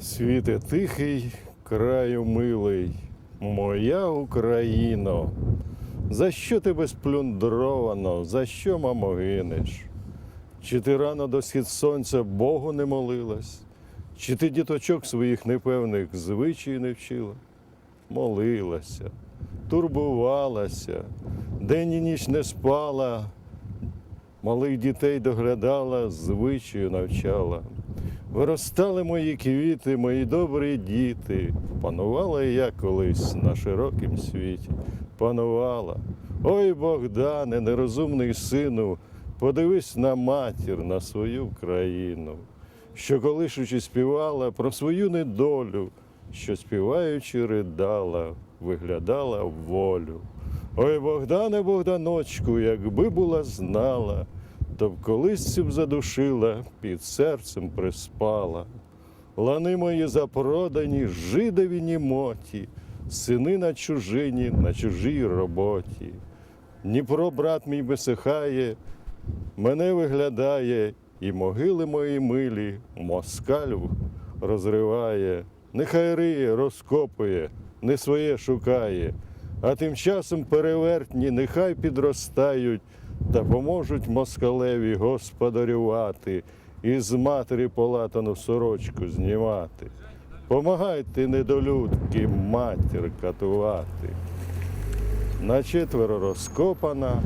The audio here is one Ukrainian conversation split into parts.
Світе тихий, краю милий, моя Україно, за що тебе сплюндровано, за що, мамо, гинеш? Чи ти рано до схід сонця Богу не молилась? Чи ти діточок своїх непевних звичай не вчила? Молилася, турбувалася, день і ніч не спала, малих дітей доглядала, звичаю навчала. Виростали мої квіти, мої добрі діти. Панувала я колись на широкім світі. Панувала. Ой, Богдане, нерозумний сину, подивись на матір, на свою країну, що колишучи співала про свою недолю, що співаючи ридала, виглядала волю. Ой, Богдане, Богданочку, якби була знала, то б колись б задушила, під серцем приспала. Лани мої запродані, жидові німоті, сини на чужині, на чужій роботі. Дніпро, брат мій висихає, мене виглядає, і могили мої милі, москаль розриває, нехай риє, розкопує, не своє шукає, а тим часом перевертні нехай підростають та поможуть москалеві господарювати і з матері полатану сорочку знімати. Помагайте, недолюдки, матір катувати. На четверо розкопана,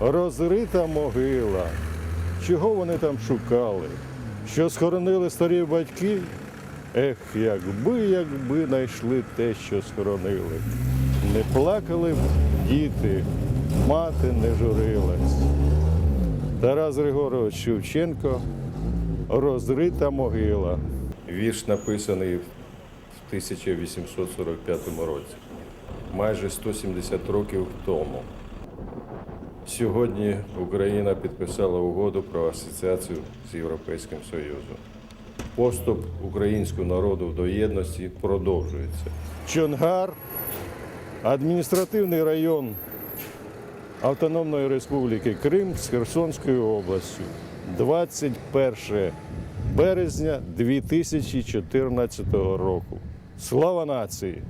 розрита могила. Чого вони там шукали? Що схоронили старі батьки? Ех, якби, якби знайшли те, що схоронили. Не плакали б діти, мати не журилась. Тарас Григорович Шевченко Розрита могила. Вірш написаний в 1845 році, майже 170 років тому. Сьогодні Україна підписала угоду про асоціацію з Європейським Союзом. Поступ українського народу до єдності продовжується. Чонгар, адміністративний район Автономної Республіки Крим з Херсонською областю. 21 березня 2014 року. Слава нації!